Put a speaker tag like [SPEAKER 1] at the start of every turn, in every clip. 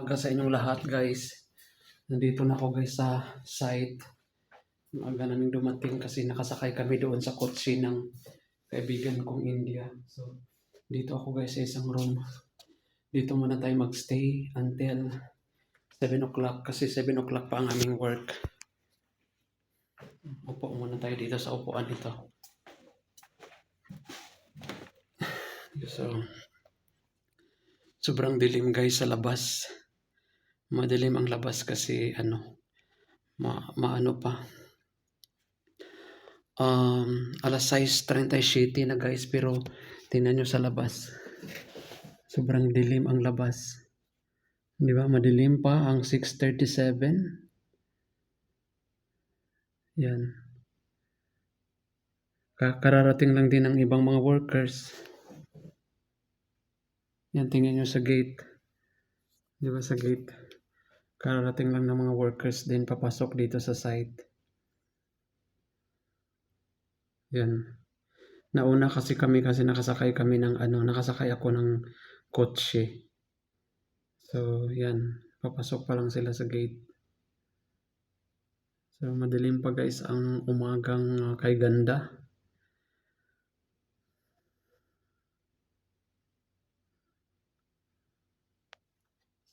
[SPEAKER 1] Aga sa inyong lahat guys. Nandito na ako guys sa site. Aga naming dumating kasi nakasakay kami doon sa kotse ng kaibigan kong India. So, dito ako guys sa isang room. Dito muna tayo magstay until 7 o'clock kasi 7 o'clock pa ang aming work. Upo muna tayo dito sa upuan nito. So, sobrang dilim guys sa labas. Madilim ang labas kasi ano, ma maano pa. Um, alas 6.37 na guys pero tingnan nyo sa labas. Sobrang dilim ang labas. Di ba? Madilim pa ang 6.37. Yan. Ka- Kararating lang din ng ibang mga workers. Yan, tingnan nyo sa gate. Di ba sa gate? Kararating lang ng mga workers din papasok dito sa site. Yan. Nauna kasi kami kasi nakasakay kami ng ano, nakasakay ako ng kotse. So, yan. Papasok pa lang sila sa gate. So, madilim pa guys ang umagang uh, kay ganda.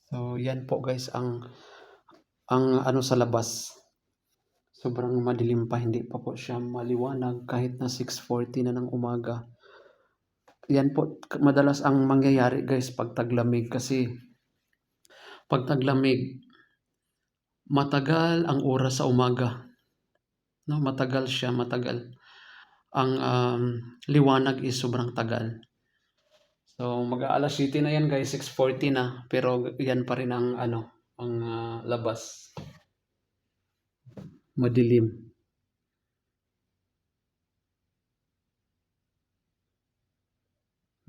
[SPEAKER 1] So, yan po guys ang ang ano sa labas. Sobrang madilim pa, hindi pa po siya maliwanag kahit na 6.40 na ng umaga. Yan po, madalas ang mangyayari guys pag taglamig kasi pag taglamig, matagal ang oras sa umaga. No, matagal siya, matagal. Ang um, liwanag is sobrang tagal. So, mag-aalas 7 na yan guys, 6.40 na. Pero yan pa rin ang ano, ang ah, labas. Madilim.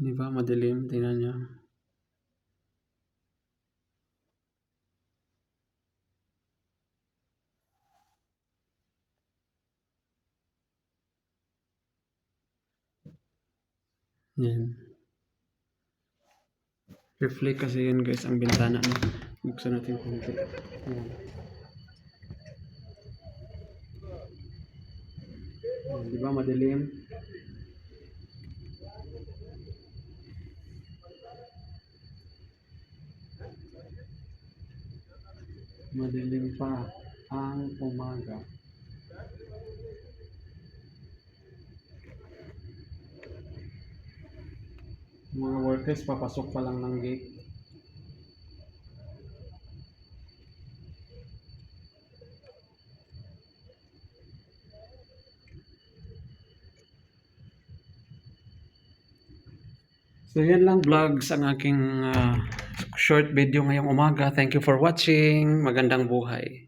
[SPEAKER 1] Di ba? Madilim. Tingnan nyo. Yan. Reflect kasi yan guys ang bintana. No? Buksan natin konti. Yan. Yan, Di ba madilim? Madilim pa ang umaga. Mga workers papasok pa lang ng gate. So yan lang vlogs ang aking ah, short video ngayong umaga. Thank you for watching. Magandang buhay.